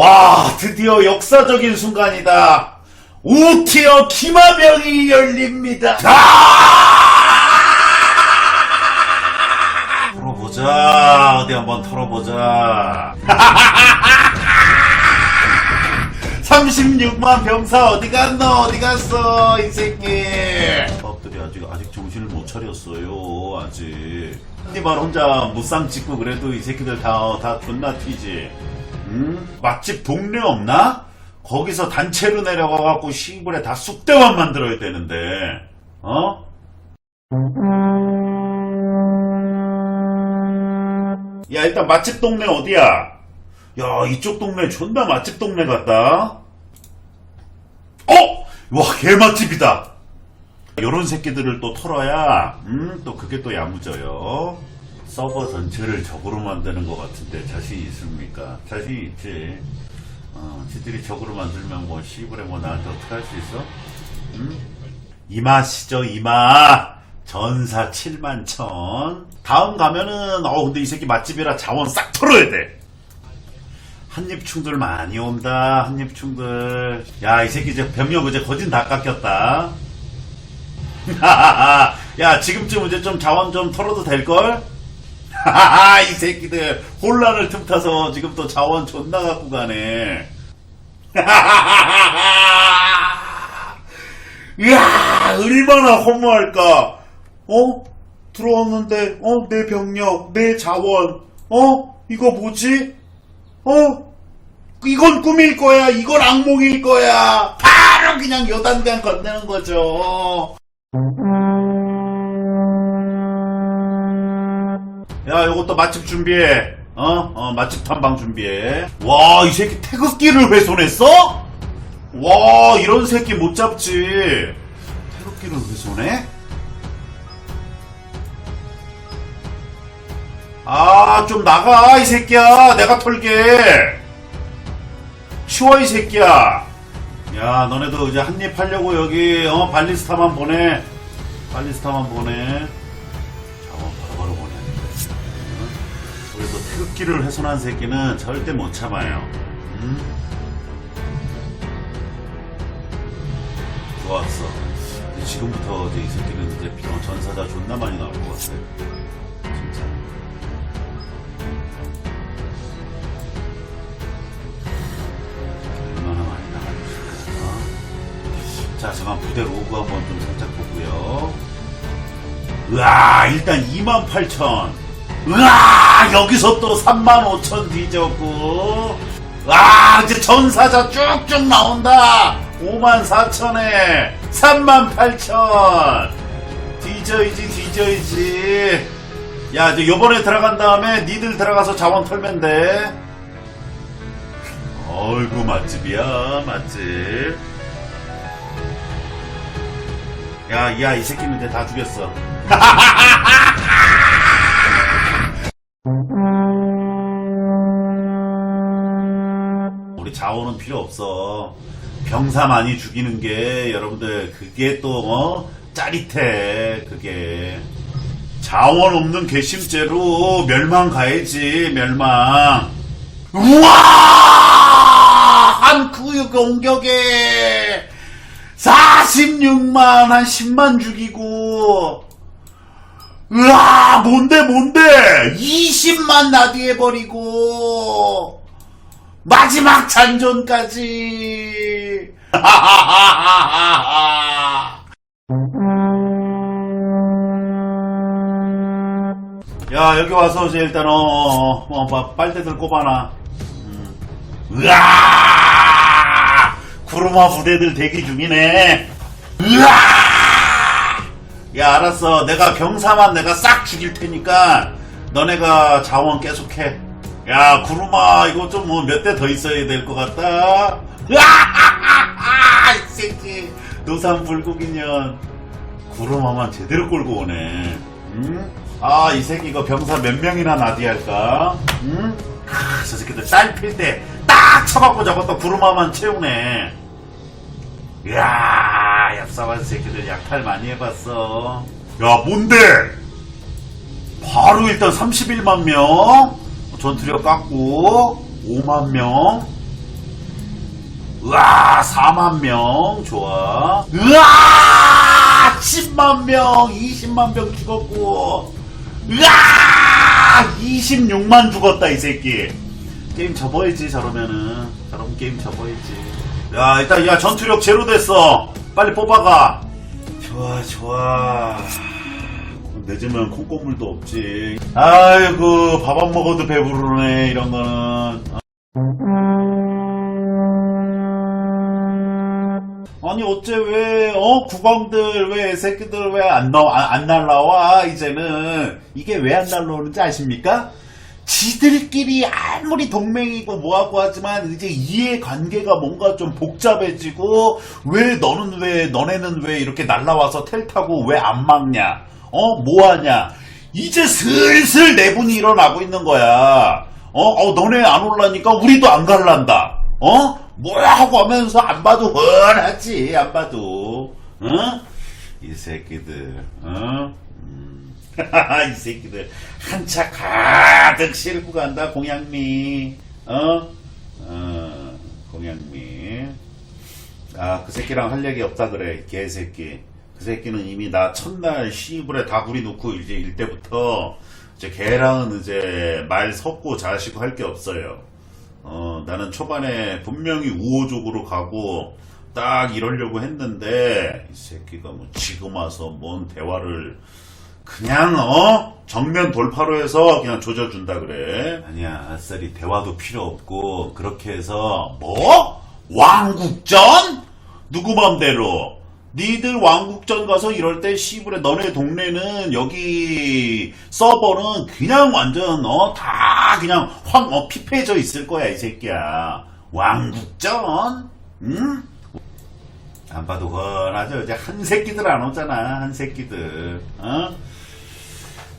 와, 드디어 역사적인 순간이다. 우티어 기마병이 열립니다. 아! 털어보자. 어디 한번 털어보자. 36만 병사 어디 갔노? 어디 갔어? 이 새끼. 법들이 아직 아직 정신을 못 차렸어요. 아직. 한니발 혼자 무쌍 찍고 그래도 이 새끼들 다 다 존나 튀지. 응? 맛집 동네 없나? 거기서 단체로 내려가갖고 시골에 다 쑥대만 만들어야 되는데. 어? 야 일단 맛집 동네 어디야? 야 이쪽 동네 존나 맛집 동네 같다. 어? 와 개맛집이다. 요런 새끼들을 또 털어야 음 또 그게 또 야무져요. 서버 전체를 적으로 만드는 것 같은데 자신 있습니까? 자신 있지. 어, 지들이 적으로 만들면 뭐 시부레 뭐 나한테 어떻게 할 수 있어? 음? 이마시죠 이마 전사 7만 천 다음 가면은 어 근데 이 새끼 맛집이라 자원 싹 털어야 돼 한입충들 많이 온다 한입충들 야 이 새끼 이제 병력 이제 거진 다 깎였다 야 지금쯤 이제 좀 자원 좀 털어도 될걸? 이 새끼들 혼란을 틈타서 지금 또 자원 존나 갖고 가네 이야, 얼마나 허무할까? 어? 들어왔는데, 어? 내 병력, 내 자원, 어? 이거 뭐지? 어? 이건 꿈일 거야, 이건 악몽일 거야. 바로 그냥 요단강 건네는 거죠. 야, 요것도 맛집 준비해. 어? 어, 맛집 탐방 준비해. 와, 이 새끼 태극기를 훼손했어? 와, 이런 새끼 못 잡지. 태극기를 훼손해? 아, 좀 나가, 이 새끼야. 내가 털게. 치워, 이 새끼야. 야, 너네도 이제 한입 하려고 여기, 어, 발리스타만 보내. 발리스타만 보내. 태극기를 훼손한 새끼는 절대 못 참아요. 음? 좋았어. 지금부터 이제 이 새끼는 이제 비ron 전사자 존나 많이 나올 것 같아. 진짜. 얼마나 많이 나갈까. 자, 잠깐 부대 로그 한번 좀 살짝 보고요. 으아, 일단 28,000. 으아, 여기서 또 35,000 뒤졌고. 와, 이제 전사자 쭉쭉 나온다. 54,000에 38,000. 뒤져이지, 뒤져이지. 야, 이제 요번에 들어간 다음에 니들 들어가서 자원 털면 돼. 어이구, 맛집이야, 맛집. 야, 야, 이 새끼는 다 죽였어. 자원은 필요 없어. 병사 많이 죽이는 게 여러분들 그게 또 어? 짜릿해. 그게 자원 없는 괘씸죄로 멸망 가야지. 멸망. 우와! 한 구역 공격에 46만 한 10만 죽이고 으아 뭔데 뭔데 20만 나디해 버리고 마지막 잔존까지. 야 여기 와서 이제 일단 어, 어, 어 뭐, 빨대들 꼽아놔. 음. 으아! 구르마 부대들 대기 중이네. 으아! 야 알았어. 내가 병사만 내가 싹 죽일 테니까 너네가 자원 계속해 야 구르마 이거 좀 뭐 몇 대 더 있어야 될 것 같다? 으아 이 새끼. 노산 불국이년. 구르마만 제대로 끌고 오네. 응? 아이 새끼 이거 병사 몇 명이나 나디할까? 응? 아, 저 새끼들 딸필 때 딱 쳐갖고 잡았다 구르마만 채우네. 이야 얍삽한 새끼들 약탈 많이 해봤어. 야 뭔데? 바로 일단 31만 명 전투력 깎고 5만 명 으아, 4만 명. 좋아. 으아! 10만 명, 20만 명 죽었고. 으아! 26만 죽었다, 이 새끼. 게임 접어야지, 저러면은. 저러면 게임 접어야지. 야, 일단, 야, 전투력 제로 됐어. 빨리 뽑아가. 좋아, 좋아. 늦으면 콩고물도 없지. 아이고, 밥 안 먹어도 배부르네, 이런 거는. 아니 어째 왜 어 국왕들 왜 새끼들 왜안 안, 안 날라와 이제는 이게 왜 안 날라오는지 아십니까? 지들끼리 아무리 동맹이고 뭐하고 하지만 이제 이해 관계가 뭔가 좀 복잡해지고 왜 너는 왜 너네는 왜 이렇게 날라와서 텔 타고 왜 안 막냐 어 뭐 하냐? 이제 슬슬 내분이 일어나고 있는 거야. 어, 어 너네 안 올라니까 우리도 안 갈란다. 어? 뭐야 하고 하면서 안 봐도 훤하지 안 봐도. 어? 이 새끼들 어? 음. 이 새끼들. 한차 가득 싣고 간다 공양미. 어? 어 공양미. 아 그 새끼랑 할 얘기 없다 그래 개새끼 그 새끼는 이미 나 첫날 시불에 다구리 놓고 이제 일 때부터 이제 걔랑은 이제 말 섞고 자시고 할 게 없어요. 어, 나는 초반에 분명히 우호적으로 가고 딱 이러려고 했는데 이 새끼가 뭐 지금 와서 뭔 대화를 그냥 어? 정면 돌파로 해서 그냥 조져준다 그래. 아니야 아싸리 대화도 필요 없고 그렇게 해서 뭐? 왕국전? 누구 맘대로 니들 왕국전 가서 이럴 때 시부레 너네 동네는 여기 서버는 그냥 완전 어 다 그냥 확 어, 피폐해져 있을 거야 이 새끼야 왕국전 응? 안 봐도 훤하죠 이제 한 새끼들 안 오잖아 한 새끼들 어?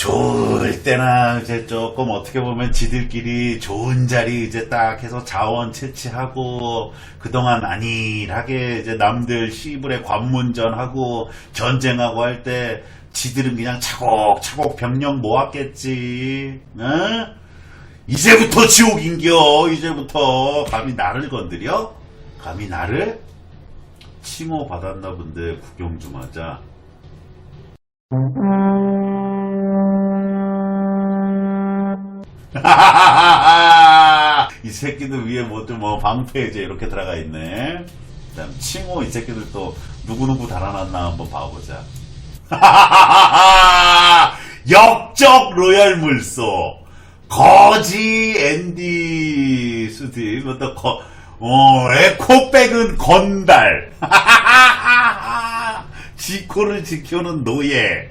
좋을 때나 이제 조금 어떻게 보면 지들끼리 좋은 자리 이제 딱 해서 자원 채취하고 그동안 안일하게 이제 남들 시불에 관문전하고 전쟁하고 할 때 지들은 그냥 차곡차곡 병력 모았겠지 어? 이제부터 지옥인겨 이제부터 감히 나를 건드려? 감히 나를? 칭호 받았나 본데 구경 좀 하자 이 새끼들 위에 뭐 좀 뭐 방패제 이렇게 들어가 있네. 그다음 칭호 이 새끼들 또 누구누구 달아놨나 한번 봐보자. 역적 로얄 물소. 거지 앤디 수디. 뭐또 거, 어 에코백은 건달. 지코를 지켜는 노예.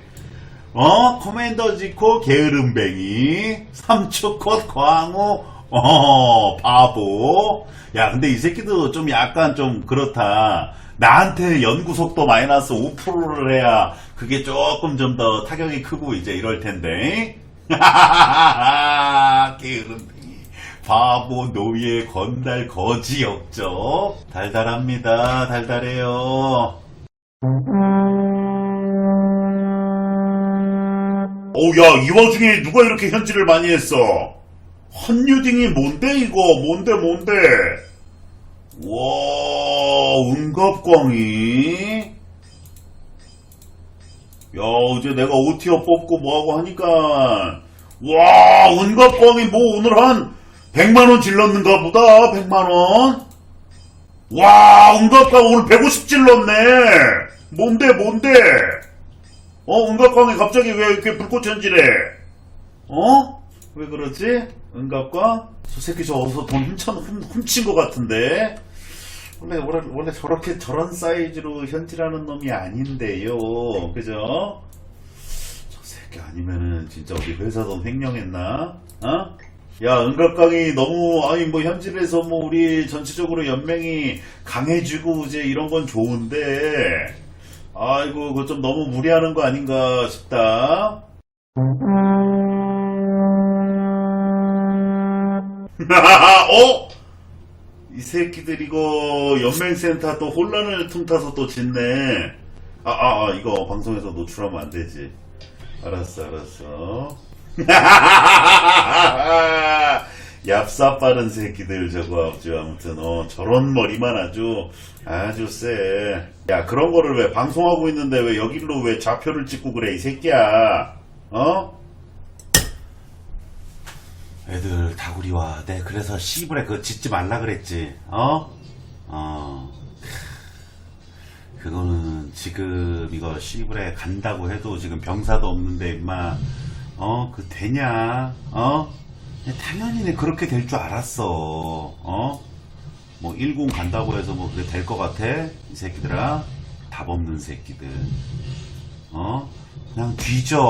어? 커맨더 지코 게으름뱅이. 삼초컷 광우 어 바보. 야 근데 이 새끼도 좀 약간 좀 그렇다. 나한테 연구 속도 마이너스 5%를 해야 그게 조금 좀 더 타격이 크고 이제 이럴 텐데. 게으름뱅이. 바보 노예 건달 거지 역적 달달합니다. 달달해요. 오, 야, 이 와중에 누가 이렇게 현질을 많이 했어? 헌유딩이 뭔데, 이거? 뭔데, 뭔데? 와, 은갑광이? 야, 어제 내가 오티어 뽑고 뭐하고 하니까, 와, 은갑광이 뭐 오늘 한 100만원 질렀는가 보다, 100만원? 와, 은갑광 오늘 150 질렀네! 뭔데, 뭔데? 어, 은갑광이 갑자기 왜 이렇게 불꽃 현질해? 어? 왜 그러지? 은갑광? 저 새끼 저 어디서 돈 훔쳐, 훔, 훔친 것 같은데? 원래, 원래, 원래 저렇게, 저런 사이즈로 현질하는 놈이 아닌데요. 그죠? 저 새끼 아니면은 진짜 우리 회사 돈 횡령했나? 어? 야, 은갑강이 너무, 아니, 뭐, 현질에서 뭐, 우리 전체적으로 연맹이 강해지고, 이제 이런 건 좋은데, 아이고, 그거 좀 너무 무리하는 거 아닌가 싶다. 어? 이 새끼들 이거 연맹센터 또 혼란을 틈타서 또 짓네. 아, 아, 아, 이거 방송에서 노출하면 안 되지. 알았어, 알았어. 얍삽 빠른 새끼들 저거 아주 아무튼 어 저런 머리만 아주 아주 쎄 야 그런 거를 왜 방송하고 있는데 왜 여길로 왜 좌표를 찍고 그래 이 새끼야 어? 애들 다구리 와. 네, 그래서 씨부레 그거 짓지 말라 그랬지. 어? 어. 그거는 지금 이거 씨부레 간다고 해도 지금 병사도 없는데 임마 어? 그 되냐? 어? 당연히 그렇게 될 줄 알았어. 어? 뭐 10 간다고 해서 뭐 그게 될 것 같아? 이 새끼들아. 답 없는 새끼들. 어? 그냥 뒤져.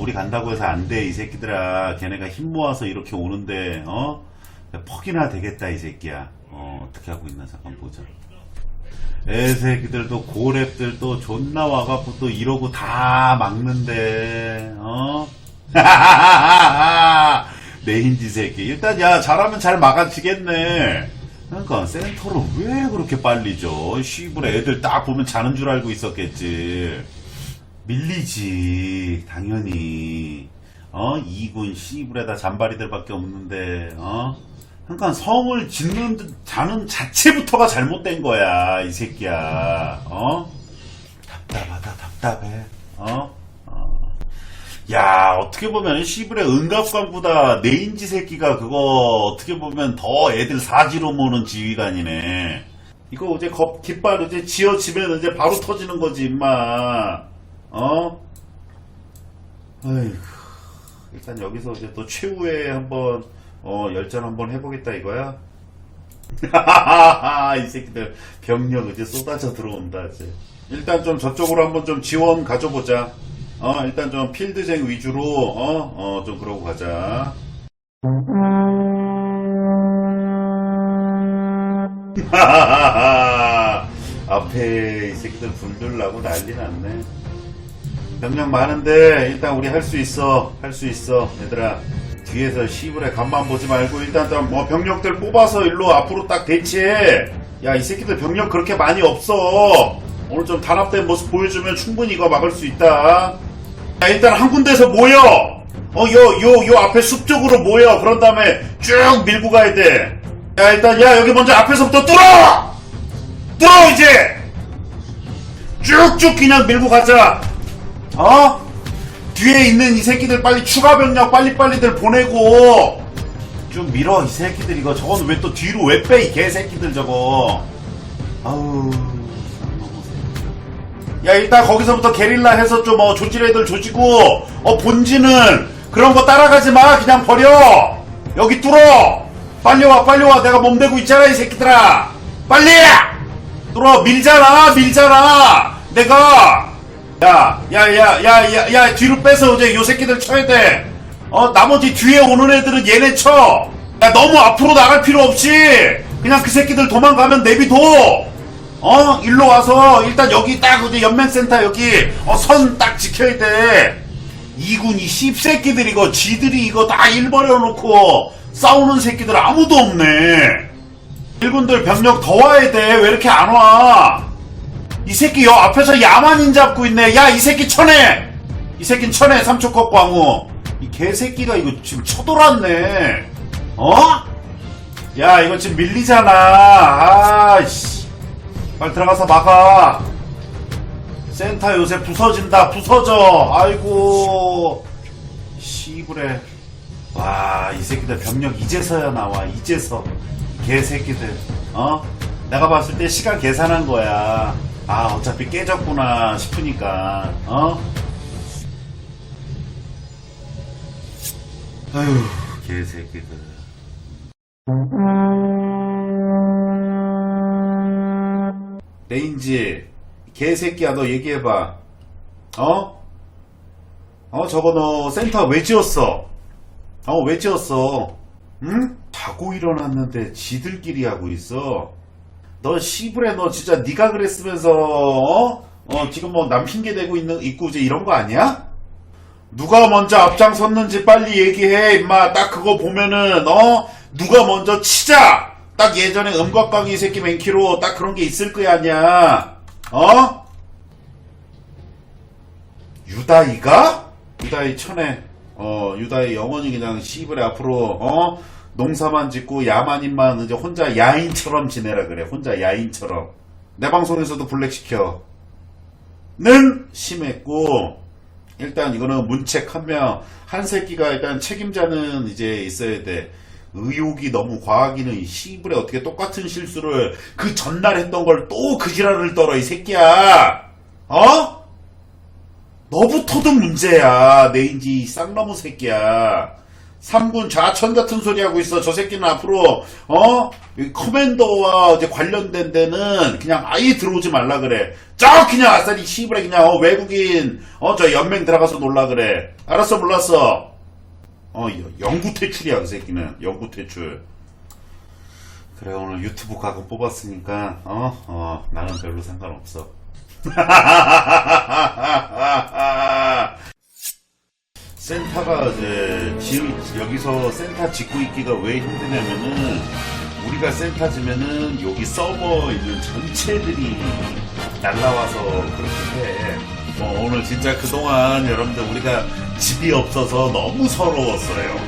우리 간다고 해서 안 돼, 이 새끼들아. 걔네가 힘 모아서 이렇게 오는데, 어? 퍽이나 되겠다, 이 새끼야. 어, 어떻게 하고 있나, 잠깐 보자. 애 새끼들도 고랩들도 존나 와갖고 또 이러고 다 막는데, 어? 내인지 새끼. 일단, 야, 잘하면 잘 막아지겠네. 그러니까, 센터를 왜 그렇게 빨리 줘? 쉬부레 애들 딱 보면 자는 줄 알고 있었겠지. 밀리지. 당연히. 어? 이군 씨불에다 잔바리들밖에 없는데 어? 그러니까 성을 짓는 자는 자체부터가 잘못된 거야 이 새끼야. 어? 답답하다 답답해. 어? 어. 야 어떻게 보면 씨불의 은갑관보다 내인지 새끼가 그거 어떻게 보면 더 애들 사지로 모는 지휘관이네. 이거 어제 겁 깃발 이제 지어지면 이제 바로 터지는 거지 임마 어? 아이고. 일단 여기서 이제 또 최후의 한번 어 열전 한번 해보겠다 이거야? 이 새끼들 병력 이제 쏟아져 들어온다 이제. 일단 좀 저쪽으로 한번 좀 지원 가져보자. 어 일단 좀 필드쟁 위주로 어 어 좀 그러고 가자. 앞에 이 새끼들 불들 나고 난리 났네 병력 많은데 일단 우리 할 수 있어 할 수 있어 얘들아. 뒤에서 시불에 간만 보지 말고 일단 뭐 병력들 뽑아서 일로 앞으로 딱 대치해. 야 이 새끼들 병력 그렇게 많이 없어. 오늘 좀 단합된 모습 보여주면 충분히 이거 막을 수 있다. 야 일단 한 군데서 모여. 어요 요 요 앞에 숲 쪽으로 모여. 그런 다음에 쭉 밀고 가야 돼야 일단 야 여기 먼저 앞에서부터 뚫어! 뚫어 이제! 쭉쭉 그냥 밀고 가자 어? 뒤에 있는 이 새끼들 빨리 추가 병력 빨리빨리들 보내고. 좀 밀어 이 새끼들 이거. 저건 왜 또 뒤로 왜 빼 이 개새끼들 저거. 아우 야 일단 거기서부터 게릴라 해서 좀 어 조질 애들 조지고 어 본진은 그런 거 따라가지 마. 그냥 버려. 여기 뚫어. 빨리 와 빨리 와. 내가 몸대고 있잖아 이 새끼들아. 빨리! 뚫어. 밀잖아 밀잖아. 내가 야, 야, 야, 야, 야, 야, 뒤로 빼서 이제 요 새끼들 쳐야 돼. 어, 나머지 뒤에 오는 애들은 얘네 쳐. 야, 너무 앞으로 나갈 필요 없이 그냥 그 새끼들 도망가면 내비둬. 어, 일로 와서 일단 여기 딱 이제 연맹센터 여기 어, 선 딱 지켜야 돼. 이군이 씹새끼들 이거 지들이 이거 다 일버려 놓고 싸우는 새끼들 아무도 없네. 일군들 병력 더 와야 돼. 왜 이렇게 안 와? 이 새끼 여 앞에서 야만인 잡고 있네. 야, 이 새끼 쳐내! 이 새끼는 쳐내, 삼초컷 광우. 이 개새끼가 이거 지금 쳐돌았네. 어? 야, 이거 지금 밀리잖아. 아이씨. 빨리 들어가서 막아. 센터 요새 부서진다, 부서져. 아이고. 시부래. 와, 이 새끼들 병력 이제서야 나와, 이제서. 개새끼들. 어? 내가 봤을 때 시간 계산한 거야. 아 어차피 깨졌구나 싶으니까 어? 아휴 개새끼들 레인지 개새끼야 너 얘기해봐 어? 어 저거 너 센터 왜 지었어? 어 왜 지었어? 응? 자고 일어났는데 지들끼리 하고 있어 너 시부레 너 진짜 네가 그랬으면서 어? 어 지금 뭐 남 핑계 대고 있는 있고 이제 이런 거 아니야? 누가 먼저 앞장섰는지 빨리 얘기해 임마 딱 그거 보면은 어 누가 먼저 치자 딱 예전에 음각강이 새끼 맨키로 딱 그런 게 있을 거야 아니야 어? 유다이가? 유다이 천에 어 유다이 영원히 그냥 시부레 앞으로 어? 농사만 짓고 야만인만 이제 혼자 야인처럼 지내라 그래. 혼자 야인처럼. 내 방송에서도 블랙시켜. 는 심했고 일단 이거는 문책 한 명 한 새끼가 일단 책임자는 이제 있어야 돼. 의욕이 너무 과하기는 시불에 어떻게 똑같은 실수를 그 전날 했던 걸 또 그 지랄을 떨어 이 새끼야. 어? 너부터도 문제야. 내인지 쌍나무 새끼야. 3군 좌천 같은 소리 하고 있어. 저 새끼는 앞으로 어? 이 커맨더와 이제 관련된 데는 그냥 아예 들어오지 말라 그래. 저 그냥 아싸리 시부레 그냥 어, 외국인 어 저 연맹 들어가서 놀라 그래. 알았어 몰랐어. 어 여- 영구 퇴출이야 그 새끼는 영구 퇴출. 그래 오늘 유튜브 각은 뽑았으니까 어? 어 나는 별로 상관없어. 센터가 이제 지- 여기서 센터 짓고 있기가 왜 힘드냐면은 우리가 센터 지면은 여기 서버 있는 전체들이 날라와서 그렇게 해. 뭐 오늘 진짜 그동안 여러분들 우리가 집이 없어서 너무 서러웠어요.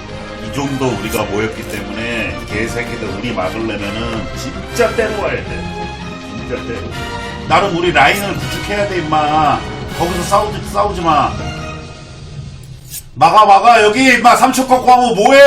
이 정도 우리가 모였기 때문에 개새끼들 우리 막으려면은 진짜 때려와야 돼. 진짜 때려. 나는 우리 라인을 구축해야 돼 임마. 거기서 싸우지 싸우지 마. 막아 막아 여기 임마 3초 꺾고 하면 뭐해